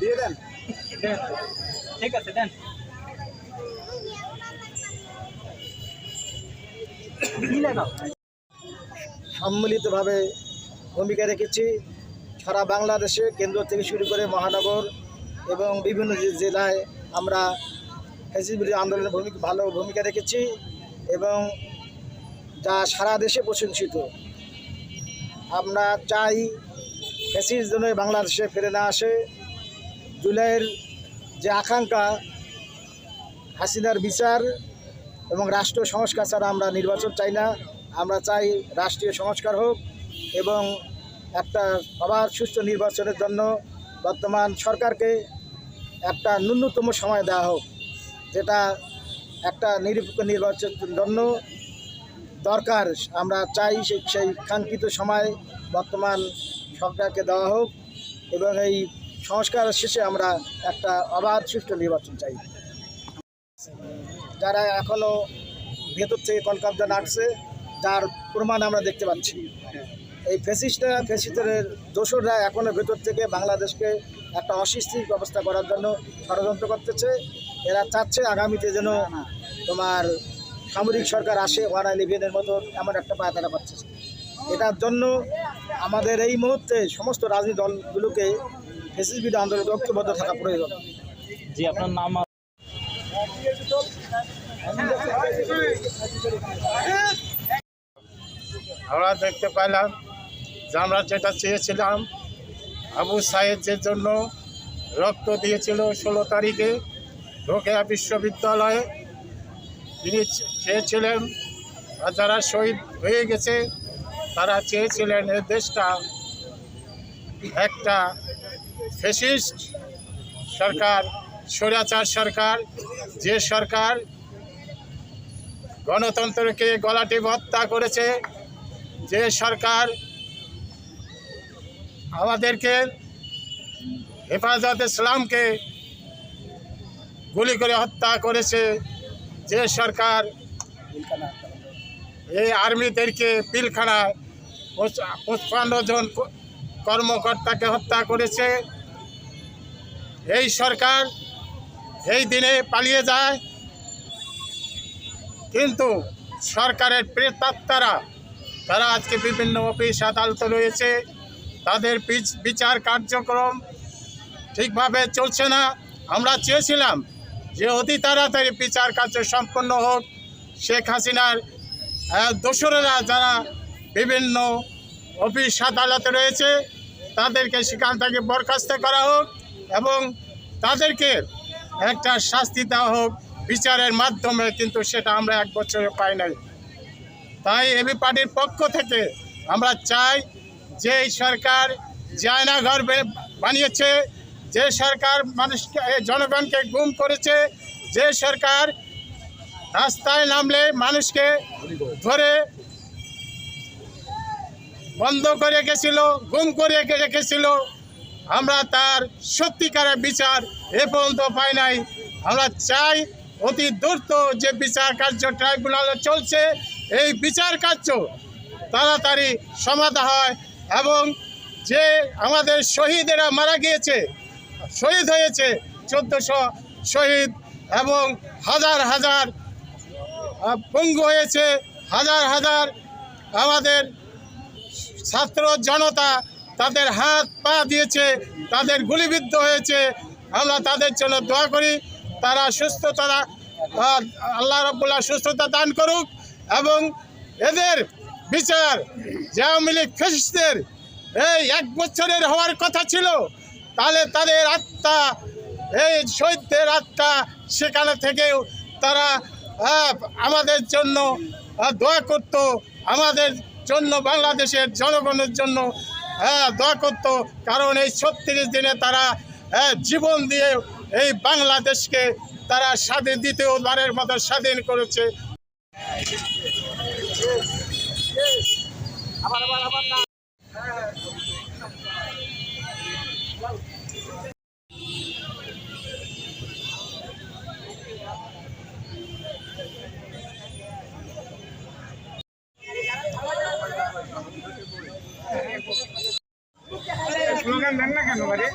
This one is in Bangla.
দিয়ে দেন। ঠিক আছে দেন। সম্মিলিতভাবে ভূমিকা রেখেছি। সারা বাংলাদেশে কেন্দ্র থেকে শুরু করে মহানগর এবং বিভিন্ন জেলায় আমরা ফ্যাসিস আন্দোলনের ভূমিকা ভালো ভূমিকা রেখেছি এবং যা সারা দেশে প্রশংসিত। আমরা চাই ফ্যাসিস জন্য বাংলাদেশে ফিরে না আসে। জুলাইয়ের যে আকাঙ্ক্ষা, হাসিনার বিচার এবং রাষ্ট্র সংস্কার ছাড়া আমরা নির্বাচন চাই না। আমরা চাই রাষ্ট্রীয় সংস্কার হোক এবং একটা আবার সুষ্ঠু নির্বাচনের জন্য বর্তমান সরকারকে একটা ন্যূনতম সময় দেওয়া হোক, যেটা একটা নিরপেক্ষ নির্বাচনের জন্য দরকার। আমরা চাই সেই সেই কাঙ্ক্ষিত সময় বর্তমান সরকারকে দেওয়া হোক এবং এই সংস্কার শেষে আমরা একটা অবাধ সুষ্ঠু নির্বাচন চাই। যারা এখনও ভেতর থেকে কলকাতা নাটছে যার প্রমাণ আমরা দেখতে পাচ্ছি। এই ফেসিস্টরা ফেসিস্টের দোসররা এখনও ভেতর থেকে বাংলাদেশকে একটা অস্থির ব্যবস্থা করার জন্য ষড়যন্ত্র করতেছে। এরা চাচ্ছে আগামীতে যেন তোমার সামরিক সরকার আসে, ওয়ান ইলেভেনের মতো এমন একটা পায়তারা পাচ্ছে এটার জন্য আমাদের এই মুহূর্তে সমস্ত রাজনৈতিক দলগুলোকে বিরোধী আন্দোলনে ঐক্যবদ্ধ থাকা প্রয়োজন। জি আপনার নাম আমরা দেখতে পেলাম যে আমরা যেটা চেয়েছিলাম আবু যে জন্য রক্ত দিয়েছিল ষোলো তারিখে রোকেয়া বিশ্ববিদ্যালয়ে তিনি চেয়েছিলেন আর যারা শহীদ হয়ে গেছে তারা চেয়েছিলেন এই দেশটা একটা ফেসিস্ট সরকার, স্বৈরাচার সরকার, যে সরকার গণতন্ত্রকে গলাটি হত্যা করেছে, যে সরকার আমাদেরকে হেফাজত ইসলামকে গুলি করে হত্যা করেছে, যে সরকার এই আর্মিদেরকে পিলখানায় পঁচপান্ন জন কর্মকর্তাকে হত্যা করেছে। এই সরকার এই দিনে পালিয়ে যায়। কিন্তু সরকারের প্রেতাত্মারা, তারা আজকে বিভিন্ন অফিস, আদালতে রয়েছে। তাদের বিচার কার্যক্রম ঠিকভাবে চলছে না। আমরা চেয়েছিলাম যে অতি তাড়াতাড়ি বিচার কার্য সম্পন্ন হোক। শেখ হাসিনার দোসরেরা যারা বিভিন্ন অফিস আদালতে রয়েছে। তাদেরকে সেখান থেকে বরখাস্ত করা হোক এবং তাদেরকে একটা শাস্তি দেওয়া হোক, বিচারের মাধ্যমে, কিন্তু সেটা আমরা এক বছরে পাই নাই। তাই এবি পার্টির পক্ষ থেকে আমরা চাই যে সরকার জায়না ঘর বে- বানিয়েছে, যে সরকার মানুষকে, জনগণকে গুম করেছে, যে সরকার রাস্তায় নামলে মানুষকে ধরে বন্ধ করে গেছিল, গুম করে রেখেছিল। আমরা তার সত্যিকারের বিচার এ পর্যন্ত পাই নাই। আমরা চাই অতি দ্রুত যে বিচার কার্য ট্রাইব্যুনালে চলছে, এই বিচার কার্য তাড়াতাড়ি সমাধা হয় এবং যে আমাদের শহীদেরা মারা গিয়েছে, শহীদ হয়েছে চোদ্দোশো শহীদ এবং হাজার হাজার পঙ্গু হয়েছে, হাজার হাজার আমাদের ছাত্র জনতা তাদের হাত পা দিয়েছে তাদের গুলিবিদ্ধ হয়েছে। আমরা তাদের জন্য দোয়া করি তারা সুস্থতা আহ, আল্লাহ রব্বুল্লাহ সুস্থতা দান করুক এবং এদের বিচার আওয়ামী লীগ ফেসিস্টদের এই এক বছরের হওয়ার কথা ছিল তাহলে তাদের আত্মা এই শহীদদের আত্মা সেখানে থেকেও তারা আমাদের জন্য দোয়া করত আমাদের জন্য বাংলাদেশের জনগণের জন্য হ্যাঁ দয়া করতো। কারণ এই ছত্রিশ দিনে তারা হ্যাঁ, জীবন দিয়ে এই বাংলাদেশকে তারা স্বাধীন দ্বিতীয়বারের মতো স্বাধীন করেছে। দেন না কেন বাড়ি